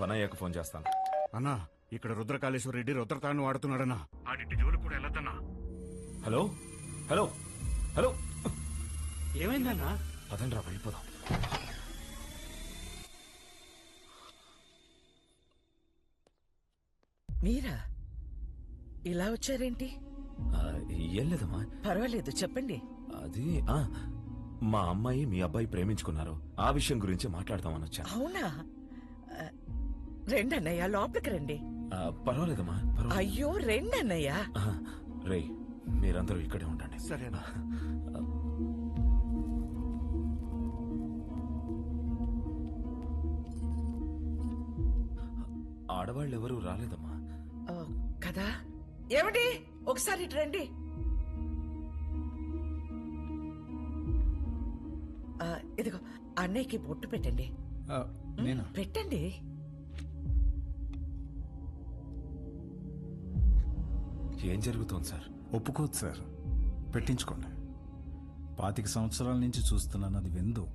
పని అయ్యాక ఫోన్ చేస్తాను. అన్నా ఇక్కడ రుద్రకాళేశ్వర రెడ్డి రుద్రతాన్ని వాడుతున్నాడన్నా. ఆడింటి జోలు కూడా వెళ్ళొద్దన్నా హలో? హలో? హలో? ఏమైందన్నా? పదండ్రా వెళ్ళిపోదాం. మీరా? ఇలా వచ్చారేంటి? ఆ, ఏం లేదమ్మా. పర్వాలేదు చెప్పండి. అది ఆ, మా అమ్మాయి మీ అబ్బాయి ప్రేమించుకున్నారు. ఆ విషయం గురించి మాట్లాడదామని వచ్చాను. అవునా? రెండన్నయ్య లోపలికి రండి. ఆ, పర్వాలేదమ్మా పర్వాలేదు. అయ్యో రెండన్నయ్య. రే మీరందరూ ఇక్కడే ఉండండి. సరేనా. ఆడవాళ్ళు ఎవరూ రాలేదమ్మా. ఓ, కదా? ఏమండి? ఒకసారి ఇటు రండి. ఆ, ఇదిగో అన్నయ్యకి బొట్టు పెట్టండి. నేనా? పెట్టండి. ఏం జరుగుతోంది సార్? ఒప్పుకోదు సార్. పెట్టించుకోండి. పాతిక సంవత్సరాల నుంచి చూస్తున్నాను అది విందు.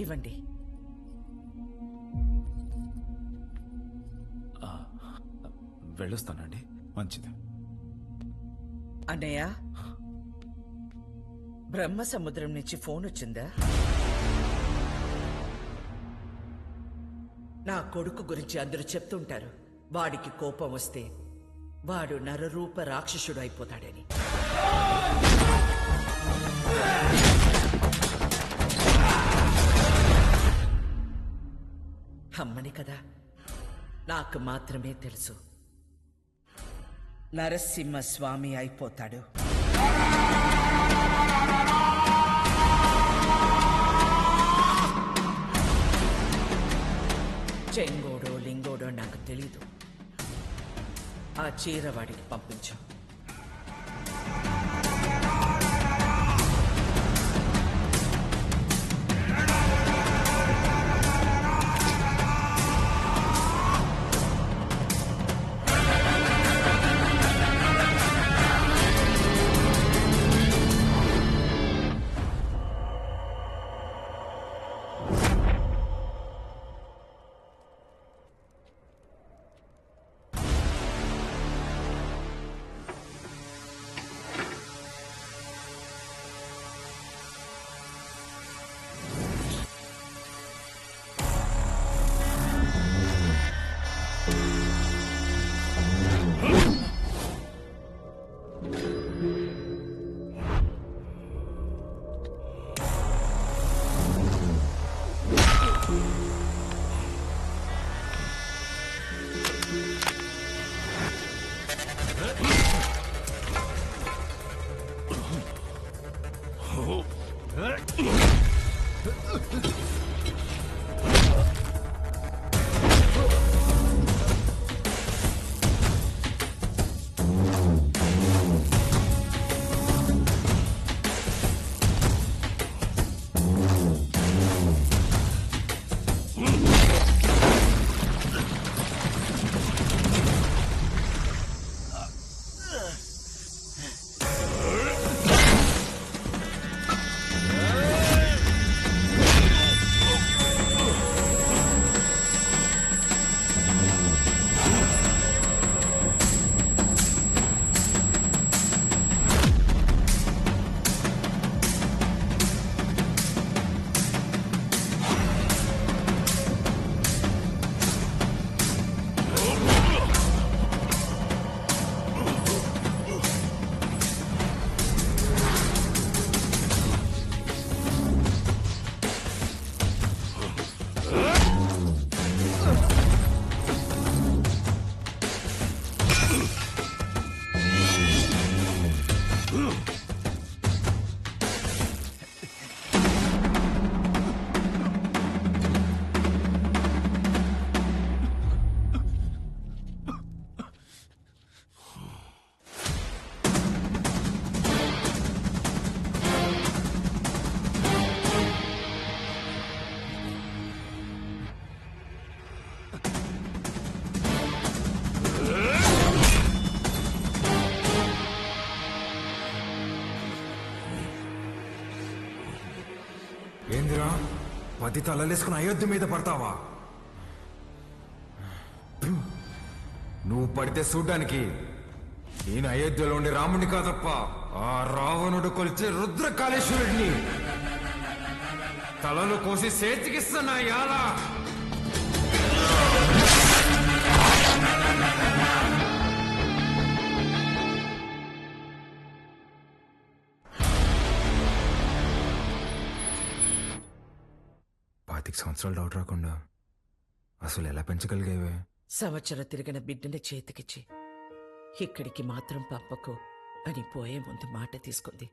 ఇవ్వండి. వెళ్ళొస్తానండి. మంచిది. అన్నయ్య బ్రహ్మ సముద్రం నుంచి ఫోన్ వచ్చిందా? నా కొడుకు గురించి అందరూ చెప్తుంటారు వాడికి కోపం వస్తే వాడు నరరూప రాక్షసుడు అయిపోతాడని అమ్మని కదా నాకు మాత్రమే తెలుసు. నరసింహ స్వామి అయిపోతాడు. చెంగు ఆ చీర వాడికి పంపించు. ఏందిరా? పది తలలేసుకుని అయోధ్య మీద పడతావా? నువ్వు పడితే చూడ్డానికి నేను అయోధ్యలో ఉండే రాముడిని కాదప్ప. ఆ రావణుడు కొలిచే రుద్రకాళేశ్వరుడిని. తలలు కోసి సేతికిస్తున్నా యాలా పాతిక సంవత్సరాలు డౌట్ రాకుండా అసలు ఎలా పెంచగలిగేవే? సంవత్సరం తిరిగిన బిడ్డని చేతికిచ్చి ఇక్కడికి మాత్రం పంపకు అని పోయే ముందు మాట తీసుకుంది.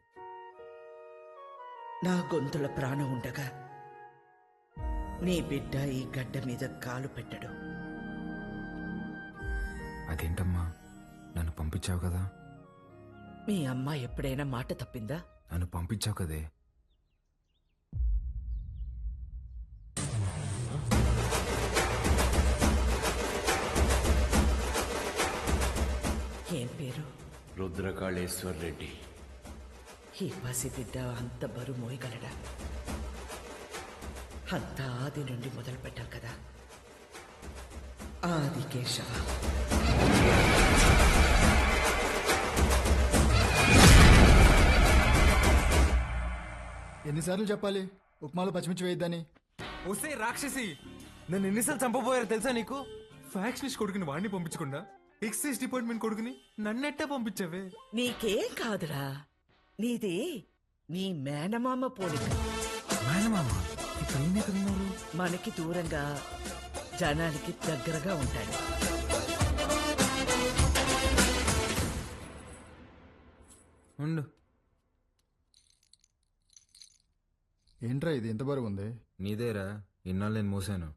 నా గొంతుల ప్రాణం ఉండగా నీ బిడ్డ ఈ గడ్డ మీద కాలు పెట్టడు. అదేంటమ్మా? నన్ను పంపించావు కదా? మీ అమ్మ ఎప్పుడైనా మాట తప్పిందా? నన్ను పంపించావు కదే. పేరు రుద్రకాళేశ్వర్ రెడ్డి ఈ పసి బిడ్డ అంత బరువు మోయగలడా? అంత ఆది నుండి మొదలు పెట్టాం కదా. ఆది కేశవ. ఎన్నిసార్లు చెప్పాలి? ఉప్మాలో పచ్చిమిర్చి వేయద్దని. వస్తే రాక్షసి నన్ను ఎన్నిసార్లు చంపబోయారో తెలుసా నీకు? ఫ్యాక్షనిస్ట్ కొడుకుని వాడిని పంపించకుండా ఎక్సైజ్ డిపార్ట్మెంట్ కొడుకుని నన్నెట్టే పంపించావే? నీకేం కాదురా. నీది నీ మేనమామ పోలిక. ఈయన? మనకి దూరంగా జనానికి దగ్గరగా ఉంటాడు. ఉండు. ఏంట్రా ఇది? ఎంత బరువు ఉంది? నీదేరా ఇన్నాళ్ళు నేను మోసాను.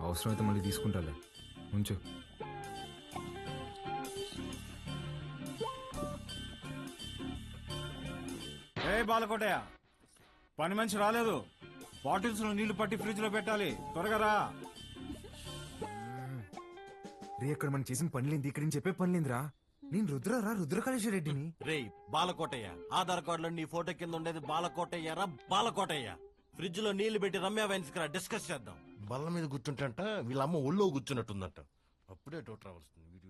అవసరమైతే మళ్ళీ తీసుకుంటాలే. ఉంచు. బాలకోటయ్య. పని మనిషి రాలేదు. బాటిల్స్లో నీళ్ళు పట్టి ఫ్రిడ్జ్లో పెట్టాలి. త్వరగా రా. రే అక్కడ మనం చేసిన పనిలేంది ఇక్కడ నేను చెప్పే పనిలేందిరా నేను రుద్రరా రుద్రకాళేశ్వర రెడ్డిని. రేయ్ బాలకోటయ్య ఆధార్ కార్డులో నీ ఫోటో కింద ఉండేది బాలకోటయ్య రా బాలకోటయ్య. ఫ్రిడ్జ్లో నీళ్ళు పెట్టి రమ్య వైన్స్ డిస్కస్ చేద్దాం. బల్ల మీద కూర్చుంటంట వీళ్ళ అమ్మ ఒళ్ళో కూర్చున్నట్టుందంట. అప్పుడే డౌట్ రావాల్సింది.